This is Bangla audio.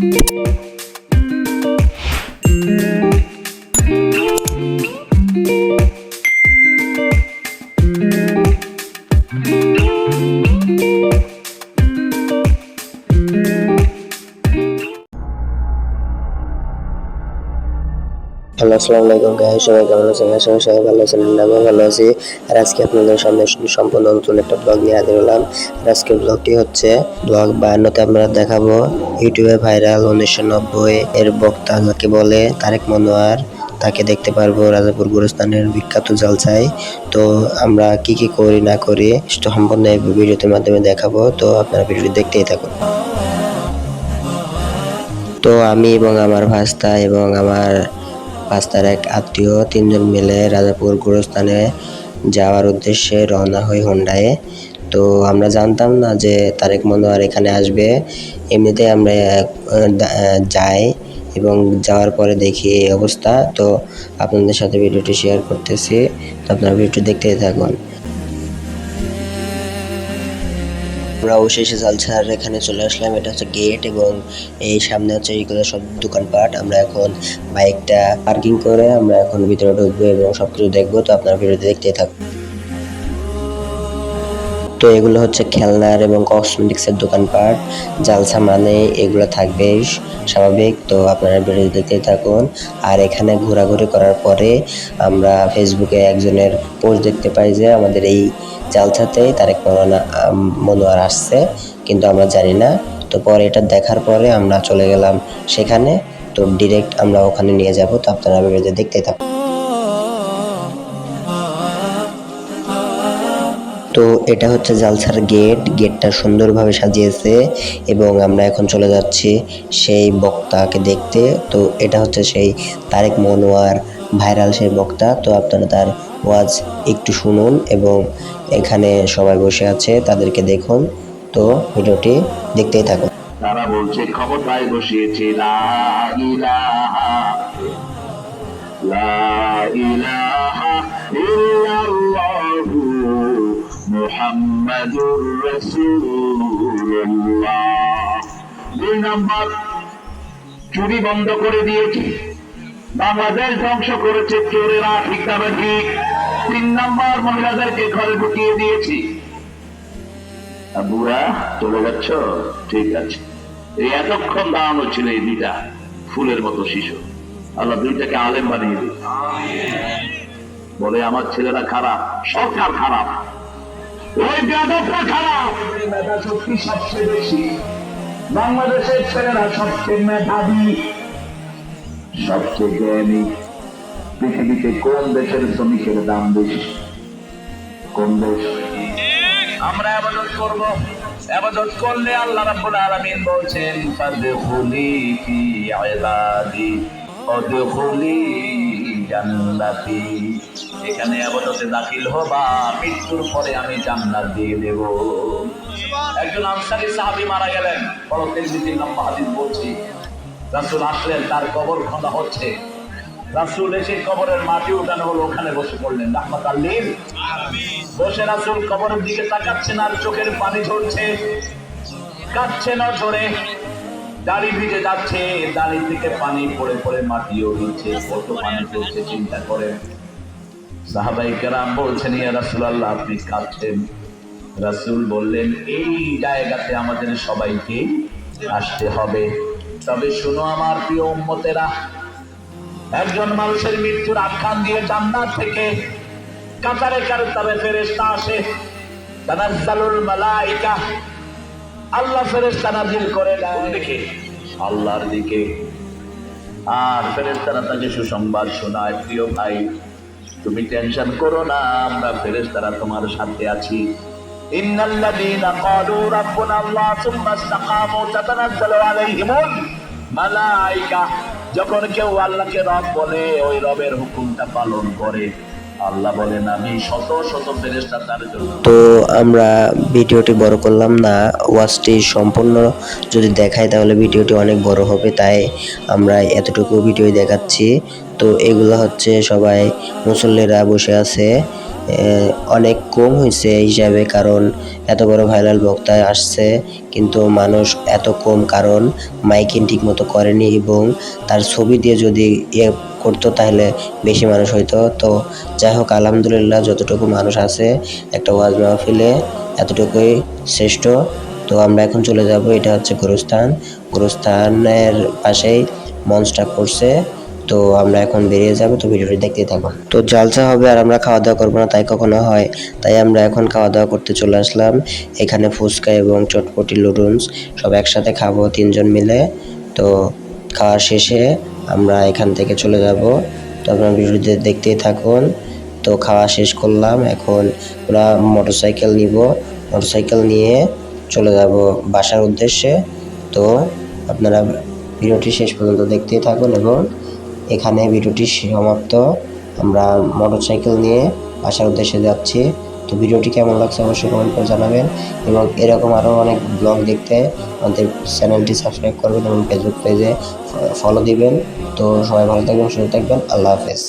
Thank you. হ্যালো, আসসালামু আলাইকুম গাই সবাই কেমন আছেন? আশা করি সবাই ভালো আছেন আমিও ভালো আছি। আর আজকে আপনাদের সামনে সম্পূর্ণ নতুন একটা ব্লগ নিয়ে হাজির হলাম। আর আজকের ব্লগটি হচ্ছে ব্লগ বায়ান্নতে আমরা দেখাবো ইউটিউবে ভাইরাল উনিশশো নব্বই এর বক্তা যাকে বলে তারেক মনোয়ার। তাকে দেখতে পারব রাজাপুর গুরুস্থানের বিখ্যাত জালসায়। তো আমরা কি কি করি, না করি সম্পূর্ণ এই ভিডিওটির মাধ্যমে দেখাবো। তো আপনারা ভিডিওটি দেখতেই থাকুন। তো আমি এবং আমার ভাস্তা এবং আমার ভাস্তার এক আত্মীয় তিনজন মিলে রাজাপুর গুরুস্থানে যাওয়ার উদ্দেশ্যে রওনা হই হোন্ডায় তো আমরা জানতাম না যে তারেক মনোয়ার এখানে আসবে। এমনিতে আমরা যাই এবং যাওয়ার পরে দেখি এই অবস্থা। তো আপনাদের সাথে ভিডিওটি শেয়ার করতেছি। তো আপনারা ভিডিওটি দেখতেই থাকুন। আমরা অবশেষে জালছার এখানে চলে আসলাম। এটা হচ্ছে গেট এবং এই সামনে হচ্ছে এইগুলো সব দোকানপাট। আমরা এখন বাইকটা পার্কিং করে আমরা এখন ভিতরে ঢুকবো এবং সবকিছু দেখব। তো আপনারা ভিডিওতে দেখতেই থাকুন। তো এগুলো হচ্ছে খেলনার এবং কসমেটিক্সের দোকানপাট। জালসা মানে এগুলো থাকবে স্বাভাবিক। তো আপনারা ভিডিও দেখতেই থাকুন। আর এখানে ঘোরাঘুরি করার পরে আমরা ফেসবুকে একজনের পোস্ট দেখতে পাই যে আমাদের এই জালছাতেই তারেক মৌলানা মনোয়ার আসছে। কিন্তু আমরা জানি না। তো পরে এটা দেখার পরে আমরা চলে গেলাম সেখানে। তো ডিরেক্ট আমরা ওখানে নিয়ে যাব। তো আপনারা ভিডিওতে দেখতেই থাকুন। তো এটা হচ্ছে জালসার গেট। গেটটা সুন্দরভাবে সাজিয়েছে এবং আমরা এখন চলে যাচ্ছি সেই বক্তাকে দেখতে। তো এটা হচ্ছে সেই তারেক মনোয়ার ভাইরাল সেই বক্তা। তো আপনারা তার ওয়াজ একটু শুনুন এবং এখানে সবাই বসে আছে, তাদেরকে দেখুন। তো ভিডিওটি দেখতেই থাকুন। তারা বলছে ক্ষমতায় বসিয়েছে, লা ইলাহা লা ইলাহা মুহাম্মাদুর রাসূলুল্লাহ দুই নাম্বার, চুরি বন্ধ করে দিয়েছি। বাংলাদেশ ধ্বংস করেছে চোরেরা, ঠিক না ঠিক? তিন নাম্বার, মহিলাদেরকে ঘরে ঢুকিয়ে দিয়েছি। বুড়া চলে যাচ্ছ? ঠিক আছে। এই এতক্ষণ দাঁড়ানো ছিল এই দুইটা ফুলের মতো শিশু। আল্লাহ দুইটাকে আলেম বানিয়ে দিল বলে, আমার ছেলেরা খারাপ, সরকার খারাপ। ওই বাংলাদেশের ছেলেরা সবচেয়ে মেধাবী, সবচেয়ে জ্ঞানী। পৃথিবীতে কোন দেশের শ্রমিকের দাম বেশি? কোন দেশ? আমরা আবাদত করব। আবাদত করলে আল্লাহ রাব্বুল আলামিন বলছেন, ফাদখুলি ফি ইবাদি। ওয়াদখুলি জান্নাতি। এখানে আবাদতে দাখিল হবা, মৃত্যুর পরে আমি জান্নাত দিয়ে দেব। একজন আনসারী সাহাবী মারা গেলেন। বড় তেলবিতি লম্বা হাদিস বলছি, রাসূল আসলেন, তার কবর খোঁড়া হচ্ছে। রাসূল এসে কবরের মাটি উঠানো হলো, ওখানে বসে পড়লেন। রাহমাত আল্লিম বসে রাসুল কবরের দিকে তাকাচ্ছেন আর চোখের পানি ঝরছে কাটছে না ঝরে দাড়ি ভিজে যাচ্ছে, দাড়ি থেকে পানি পড়ে পড়ে মাটিও হচ্ছে কত পানি পড়ছে চিন্তা করে সাহাবাই কেরাম বলছেন, ইয়া রাসুল আল্লাহ আপনি কাঁদছেন। রাসুল বললেন, এই জায়গাতে আমাদের সবাইকে আসতে হবে। তবে শুনো আমার প্রিয় উম্মতেরা, একজন মানুষের মৃত্যুর আখ্যান দিয়ে জান্নাত থেকে কাতারে কাতারে ফেরেশতা আসে। তানাজ্জালুল মালাইকা আল্লাহ ফেরেশতা নাজিল করে দেখে আল্লাহর দিকে। আর ফেরেশতারা তাকে সুসংবাদ শোনায়, প্রিয় ভাই, তুমি টেনশন করো না, আমরা ফেরেশতারা তোমার সাথে আছি। যখন কেউ আল্লাহকে রব বলে, ওই রবের হুকুমটা পালন করে। তো আমরা ভিডিওটি বড় করলাম না ওয়াচটি সম্পূর্ণ যদি দেখাই তাহলে ভিডিওটি অনেক বড় হবে, তাই আমরা এতটুকু ভিডিও দেখাচ্ছি। তো এগুলো হচ্ছে সবাই মুসল্লিরা বসে আছে। অনেক কম হয়েছে এই হিসাবে কারণ এত বড় ভাইরাল বক্তায় আসছে, কিন্তু মানুষ এত কম কারণ মাইকিং ঠিক মতো করেনি এবং তার ছবি দিয়ে যদি ইয়ে করতো তাহলে বেশি মানুষ হইতো। তো যাই হোক, আলহামদুলিল্লাহ যতটুকু মানুষ আছে, একটা ওয়াজ মাহফিলে এতটুকুই শ্রেষ্ঠ। তো আমরা এখন চলে যাব, এটা হচ্ছে গুরুস্থান। গুরুস্থানের পাশেই মঞ্চটা করছে তো আমরা এখন বেরিয়ে যাব, তো ভিডিওটি দেখতেই থাকো। তো জালসা হবে আর আমরা খাওয়া দাওয়া করব না, তাই কখনো হয়। তাই আমরা এখন খাওয়া দাওয়া করতে চলে আসলাম। এখানে ফুচকা এবং চটপটি লুডুন্স সব একসাথে খাব তিনজন মিলে। তো খাওয়া শেষে আমরা এখান থেকে চলে যাব। তো আপনারা ভিডিওটি দেখতেই থাকুন। তো খাওয়া শেষ করলাম, এখন ওরা মোটরসাইকেল নিব। মোটরসাইকেল নিয়ে চলে যাব বাসার উদ্দেশ্যে। তো আপনারা ভিডিওটি শেষ পর্যন্ত দেখতেই থাকুন এবং এখানে ভিডিওটি সমাপ্ত। আমরা মোটরসাইকেল নিয়ে আসার উদ্দেশ্যে যাচ্ছি। তো ভিডিওটি কেমন লাগছে অবশ্যই কমেন্ট করে জানাবেন এবং এরকম আরও অনেক ব্লগ দেখতে আমাদের চ্যানেলটি সাবস্ক্রাইব করবেন এবং ফেসবুক পেজে ফলো দিবেন। তো সবাই ভালো থাকবেন, সুস্থ থাকবেন। আল্লাহ হাফেজ।